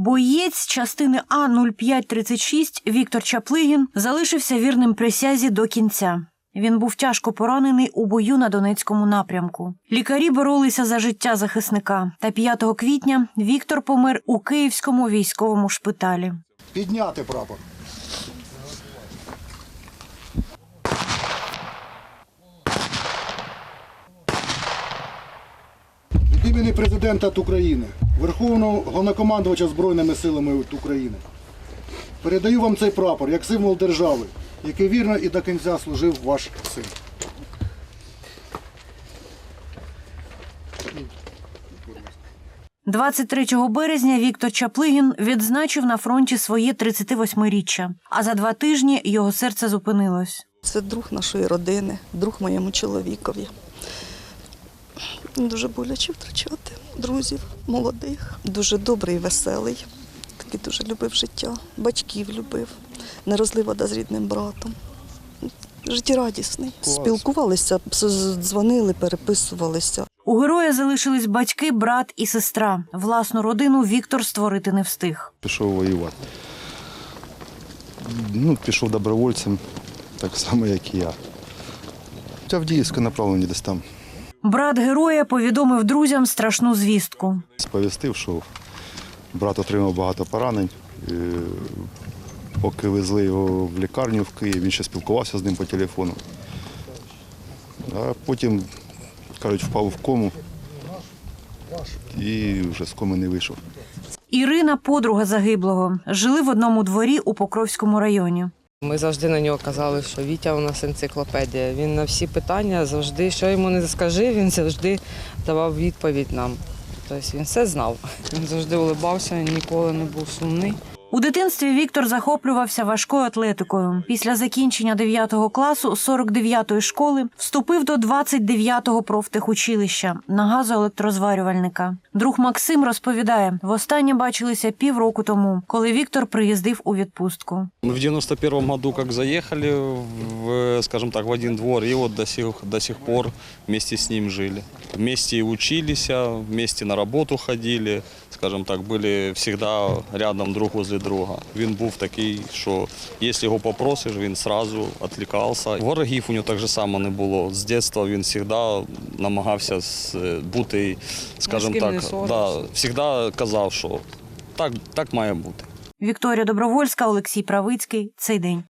Боєць частини А 0536 Віктор Чаплигін залишився вірним присязі до кінця. Він був тяжко поранений у бою на Донецькому напрямку. Лікарі боролися за життя захисника. Та 5 квітня Віктор помер у Київському військовому шпиталі. Підняти прапор. Від імені президента України, Верховного Головнокомандувача Збройними силами України. Передаю вам цей прапор як символ держави, який вірно і до кінця служив ваш син. 23 березня Віктор Чаплигін відзначив на фронті своє 38-річчя, а за два тижні його серце зупинилось. Це друг нашої родини, друг моєму чоловікові. Дуже боляче втрачати друзів молодих. Дуже добрий, веселий. Такий дуже любив життя, батьків любив, не розлив вода з рідним братом. Життєрадісний. Спілкувалися, дзвонили, переписувалися. У героя залишились батьки, брат і сестра. Власну родину Віктор створити не встиг. пішов воювати. Ну, пішов добровольцем, так само, як і я. В Авдіївське направлення десь там. Брат героя повідомив друзям страшну звістку. Сповістив, що брат отримав багато поранень. Е, Поки везли його в лікарню в Київ, він ще спілкувався з ним по телефону. А потім, кажуть, впав в кому і вже з коми не вийшов. Ірина, подруга загиблого, жили в одному дворі у Покровському районі. Ми завжди на нього казали, що Вітя у нас енциклопедія. Він на всі питання завжди, що йому не скажи, він завжди давав відповідь нам. Тобто він все знав. Він завжди улибався, ніколи не був сумний. У дитинстві Віктор захоплювався важкою атлетикою. Після закінчення 9 класу 49-ї школи вступив до 29-го профтехучилища на газоелектрозварювальника. Друг Максим розповідає, востаннє бачилися півроку тому, коли Віктор приїздив у відпустку. Мы в 91-му году как заехали, в, скажем так, в один двор, и вот до сих, до сих пор вместе с ним жили. Вместе и учились, вместе на работу ходили, скажем так, были всегда рядом друг возле друга. Він був такий, що якщо його попросиш, він одразу відкликався. Ворогів у нього так же само не було. З дитинства він завжди намагався бути, з ким не так, да, завжди казав, що так, так має бути. Вікторія Добровольська, Олексій Правицький. Цей день.